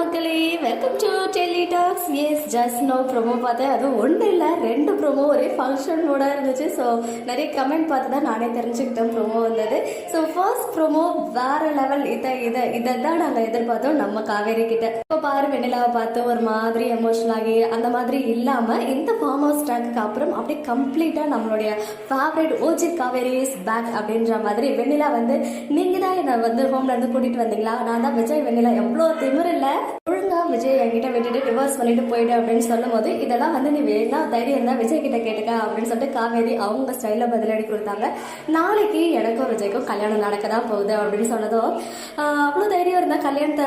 மக்களே. Welcome to Delhi talks yes just now promo பார்த்தேன். அது ஒன்றும் இல்லை. ரெண்டு ப்ரோமோ ஒரே ஃபங்க்ஷனோட இருந்துச்சு. ஸோ நிறைய கமெண்ட் பார்த்து தான் நானே தெரிஞ்சுக்கிட்டேன். ப்ரோமோ வந்தது. ஸோ ஃபர்ஸ்ட் ப்ரோமோ வேற லெவல் இதை இதை இதை தான் நாங்கள் எதிர்பார்த்தோம். நம்ம காவேரி கிட்ட. இப்போ பாரு வெண்ணிலாவை பார்த்து ஒரு மாதிரி எமோஷனல் ஆகி அந்த மாதிரி இல்லாமல் இந்த ஃபார்ம் ஹவுஸ் ட்ராக்கு அப்புறம் அப்படியே கம்ப்ளீட்டாக நம்மளுடைய favourite OG Kaveri is back அப்படின்ற மாதிரி வெண்ணிலா வந்து நீங்கள் தான் என்னை வந்து ஹோம்லேருந்து கூட்டிகிட்டு வந்தீங்களா? நான் தான் விஜய் வெண்ணிலா எவ்வளோ திமிர் ஒழுங்கா விஜய் என்கிட்ட விட்டுட்டு டிவோர்ஸ் பண்ணிட்டு போயிடு அப்படின்னு சொல்லும் போது இதெல்லாம் வந்து நீ வேணா தைரியம் இருந்தா விஜய் கிட்ட கேட்டுக்க அப்படின்னு சொல்லிட்டு காவேரி அவங்க ஸ்டைல பதிலடி கொடுத்தாங்க. நாளைக்கு எனக்கும் விஜய்க்கும் கல்யாணம் நடக்க தான் போகுது அப்படின்னு சொன்னதும் அவ்வளோ தைரியம் இருந்தா கல்யாணத்தை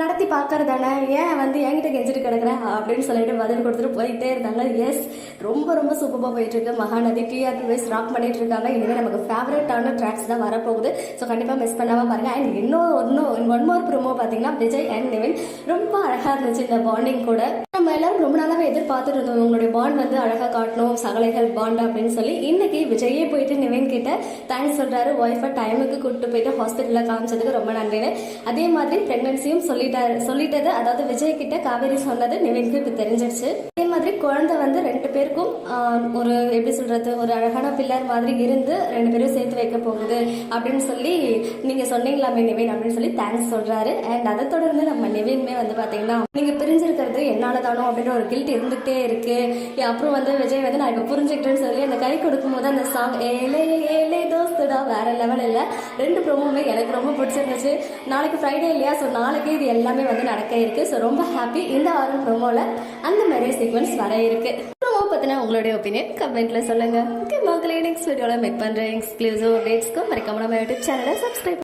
நடத்தி பார்க்கறது தானே ஏன் வந்து என்கிட்ட கெஞ்சிட்டு கிடக்குறேன் அப்படின்னு சொல்லிட்டு பதில் கொடுத்துட்டு போயிட்டே இருந்தாங்க. எஸ் ரொம்ப ரொம்ப சூப்பராக போயிட்டு இருக்கு மகாநதி டிஆர்பி வைஸ் ராக் பண்ணிட்டு இருக்காங்க. இனிமேல் நமக்கு ஃபேவரட்டான ட்ராக்ஸ் தான் வரப்போகுது. ஸோ கண்டிப்பாக மிஸ் பண்ணாம பாருங்க. அண்ட் இன்னும் இன்னும் ஒன் மோர் ப்ரோமோ பார்த்தீங்கன்னா விஜய் அண்ட் நிவின். ரொம்ப அழகா இருந்துச்சு இந்த பாண்டிங் கூட. நம்ம எல்லாரும் ரொம்ப நாளாகவே எதிர்பார்த்துட்டு இருந்தோம். உங்களுடைய பாண்ட் வந்து அழகாக காட்டணும். சகலைகள் பாண்ட் அப்படின்னு சொல்லி. இன்னைக்கு விஜயே போயிட்டு நிவின் கிட்ட தேங்க்ஸ் சொல்றாரு ஒய்ஃபை டைமுக்கு கூப்பிட்டு போயிட்டு ஹாஸ்பிட்டலில் காமிச்சதுக்கு ரொம்ப நன்றின்னு. அதே மாதிரி பிரெக்னன்சியும் சொல்லிட்டாரு சொல்லிட்டது. அதாவது விஜய் கிட்ட காவேரி சொன்னது நிவின்க்கு இப்போ தெரிஞ்சிருச்சு. அதே மாதிரி குழந்தை வந்து ரெண்டு பேருக்கும் ஒரு எப்படி சொல்றது ஒரு அழகான பில்லர் மாதிரி இருந்து ரெண்டு பேரும் சேர்த்து வைக்க போகுது அப்படின்னு சொல்லி நீங்க சொன்னீங்களாமே நிவின் அப்படின்னு சொல்லி தேங்க்ஸ் சொல்றாரு. அண்ட் அதை தொடர்ந்து நம்ம நிவின்மே வந்து பாத்தீங்கன்னா நீங்க பிரிஞ்சிருக்கிறது என்னால தானோ அப்படின்ற ஒரு கில்ட் இருந்துகிட்டே இருக்கு. அப்புறம் வந்து விஜய் வந்து நான் இப்ப புரிஞ்சுக்கிட்டேன்னு சொல்லி அந்த கை கொடுக்கும் போது அந்த சாங் ஏலே ஏலே வேற லெவல் இல்ல. ரெண்டு ப்ரோமோமே எனக்கு ரொம்ப பிடிச்சிருந்துச்சு. நாளைக்கு ஃப்ரைடே இல்லையா? ஸோ நாளைக்கு இது எல்லாமே வந்து நடக்க இருக்கு. ஸோ ரொம்ப ஹாப்பி இந்த வாரம் ப்ரோமோல அந்த மேரேஜ் சீக்வன்ஸ் வர இருக்கு. ப்ரோமோ பத்தின உங்களுடைய ஒப்பீனியன் கமெண்ட்ல சொல்லுங்க. ஓகே மக்களே நெக்ஸ்ட் பண்றேன். எக்ஸ்க்ளூசிவ் அப்டேட்ஸ்க்கு மறக்காம நம்ம யூடியூப் சேனலை சப்ஸ்கிரைப்